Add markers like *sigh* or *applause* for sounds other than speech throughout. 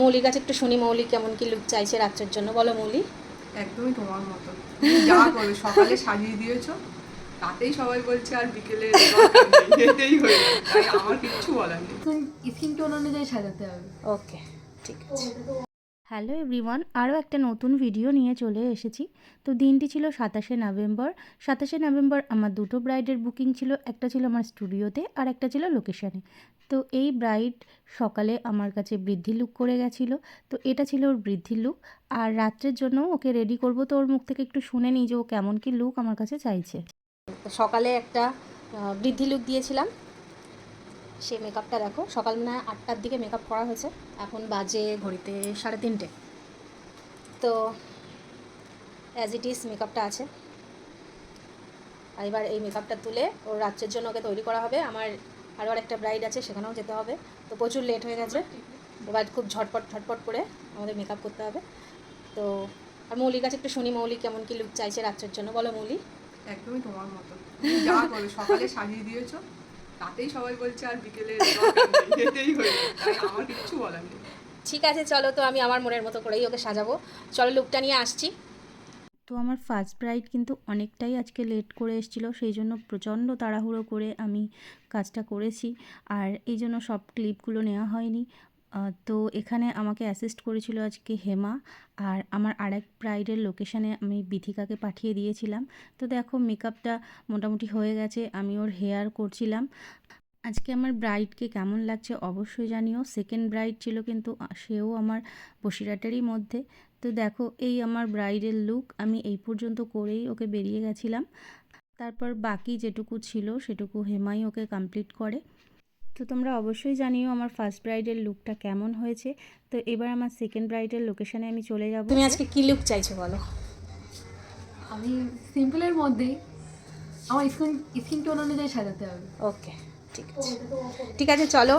মৌলির কাছে একটু শুনি মৌলি কেমন কি লুক চাইছে রাত্রের জন্য বলো মৌলি। একদমই তোমার মতো। যা করবে সকালে সাজিয়ে দিয়েছ তাতেই সবাই বলছে আর বিকেলে। এটাই হয়ে আমার কিচ্ছু বলার নেই। স্কিন টোন অনুযায়ী সাজাতে হবে। ওকে ঠিক আছে। হ্যালো এভরিওয়ান আরও একটা নতুন ভিডিও নিয়ে চলে এসেছি। তো দিনটি ছিল সাতাশে নভেম্বর সাতাশে নভেম্বর আমার দুটো ব্রাইডের বুকিং ছিল, একটা ছিল আমার স্টুডিওতে আর একটা ছিল লোকেশানে তো এই ব্রাইড সকালে আমার কাছে বৃদ্ধি লুক করে গেছিল, তো এটা ছিল ওর বৃদ্ধি লুক আর রাত্রের জন্য ওকে রেডি করব তো ওর মুখ থেকে একটু শুনে নিই যে ও কেমন কি লুক আমার কাছে চাইছে। সকালে একটা বৃদ্ধি লুক দিয়েছিলাম। সে মেকআপটা দেখো। সকাল মানে আটটার দিকে মেকআপ করা হয়েছে। এখন বাজে ঘড়িতে সাড়ে তিনটে। তো অ্যাজ ইট ইজ মেকআপটা আছে। আর এবার এই মেকআপটা তুলে ওর রাত্রের জন্য ওকে তৈরি করা হবে। আমার আরও একটা ব্রাইড আছে, সেখানেও যেতে হবে। তো প্রচুর লেট হয়ে গেছে। এবার খুব ঝটপট ঝটপট করে আমাদের মেকআপ করতে হবে। তো, আর মৌলির কাছে একটু শুনি মৌলি কেমন কি লুক চাইছে রাত্রের জন্য। বলো মৌলি। একদমই তোমার মতো সকালে সাজিয়ে দিয়েছ। তাতেই সবাই বলছে আর বিকেলে। এটাই হয়ে আমার কিছু বলার নেই। ঠিক আছে চলো তো আমি আমার মনের মতো করেই ওকে সাজাবো। চলো লুকটা নিয়ে আসছি। তো আমার ফার্স্ট ব্রাইড কিন্তু অনেকটাই আজকে লেট করে এসেছিল সেই জন্য প্রচণ্ড তাড়াহুড়ো করে আমি কাজটা করেছি। আর এই জন্য সব ক্লিপগুলো নেওয়া হয়নি। তো এখানে আমাকে অ্যাসিস্ট করেছিল আজকে হেমা। আর আমার আরেক ব্রাইডের লোকেশানে আমি বিথিকাকে পাঠিয়ে দিয়েছিলাম। তো দেখো মেকআপটা মোটামুটি হয়ে গেছে, আমি ওর হেয়ার করছিলাম। আজকে আমার ব্রাইডকে কেমন লাগছে অবশ্যই জানিও। সেকেন্ড ব্রাইড ছিল কিন্তু সেও আমার বসিরহাটেরই মধ্যে। তো দেখো, এই আমার ব্রাইডের লুক আমি এই পর্যন্ত করেই ওকে বেরিয়ে গেছিলাম। তারপর বাকি যেটুকু ছিল, সেটুকু হেমাই ওকে কমপ্লিট করে। তো তোমরা অবশ্যই জানিও আমার ফার্স্ট ব্রাইডের লুকটা কেমন হয়েছে। তো এবার আমার সেকেন্ড ব্রাইডের লোকেশানে আমি চলে যাব। তুমি আজকে কি লুক চাইছো বলো? আমি সিম্পলের মধ্যেই আমার স্কিন স্কিন টোন অনুযায়ী সাজাতে হবে। ওকে ঠিক আছে। ঠিক আছে চলো।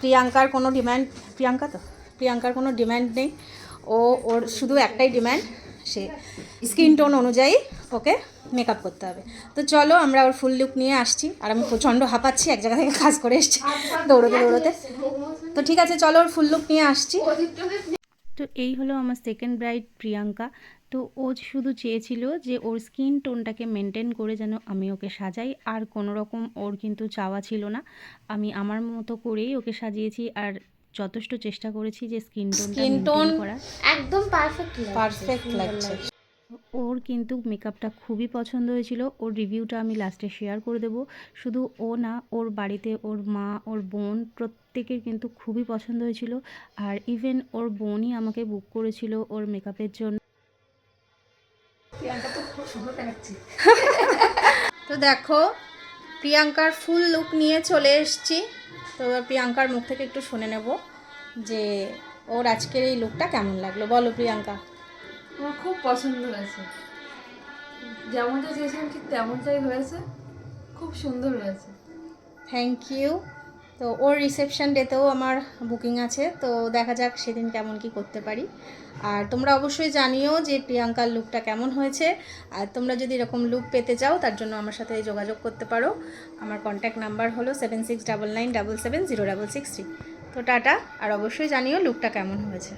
প্রিয়াঙ্কার কোনো ডিম্যান্ড প্রিয়াঙ্কা তো? প্রিয়াঙ্কার কোনো ডিম্যান্ড নেই। ও ওর শুধু একটাই ডিম্যান্ড সে স্কিন টোন অনুযায়ী ওকে মেকআপ করতে হবে। তো চলো আমরা ওর ফুল লুক নিয়ে আসছি। আর আমি প্রচণ্ড হাঁপাচ্ছি এক জায়গা থেকে কাজ করে এসছি দৌড়োতে দৌড়োতে। তো ঠিক আছে চলো ওর ফুল লুক নিয়ে আসছি। তো এই হলো আমার সেকেন্ড ব্রাইড প্রিয়াঙ্কা। তো ও শুধু চেয়েছিল যে ওর স্কিন টোনটাকে মেনটেন করে যেন আমি ওকে সাজাই আর কোনো রকম ওর কিন্তু চাওয়া ছিল না। আমি আমার মতো করেই ওকে সাজিয়েছি আর যথেষ্ট চেষ্টা করেছি যে স্কিন টোনটা tone করার। একদম পারফেক্ট পারফেক্ট লাগছে। ওর কিন্তু মেকআপটা খুবই পছন্দ হয়েছিল। ওর রিভিউটা আমি লাস্টে শেয়ার করে দেবো। শুধু ও না ওর বাড়িতে ওর মা ওর বোন প্রত্যেকের কিন্তু খুবই পছন্দ হয়েছিল। আর ইভেন ওর বোনই আমাকে বুক করেছিল ওর মেকআপের জন্য। *laughs* তো দেখো প্রিয়াঙ্কার ফুল লুক নিয়ে চলে এসেছি। তো এবার প্রিয়াঙ্কার মুখ থেকে একটু শুনে নেব যে ওর আজকের এই লুকটা কেমন লাগল? বলো প্রিয়াঙ্কা। আমার খুব পছন্দ হয়েছে। যেমনটা চেয়েছিলাম ঠিক তেমনটাই হয়েছে। খুব সুন্দর হয়েছে। থ্যাংক ইউ তো ওর রিসেপশন ডেতেও আমার বুকিং আছে, তো দেখা যাক সেদিন কেমন কি করতে পারি। আর তোমরা অবশ্যই জানিও যে প্রিয়াঙ্কার লুকটা কেমন হয়েছে। আর তোমরা যদি এরকম লুক পেতে চাও, তার জন্য আমার সাথে যোগাযোগ করতে পারো। আমার কন্ট্যাক্ট নাম্বার হলো seven six double nine double seven zero double six three তো টাটা, আর অবশ্যই জানিও লুকটা কেমন হয়েছে।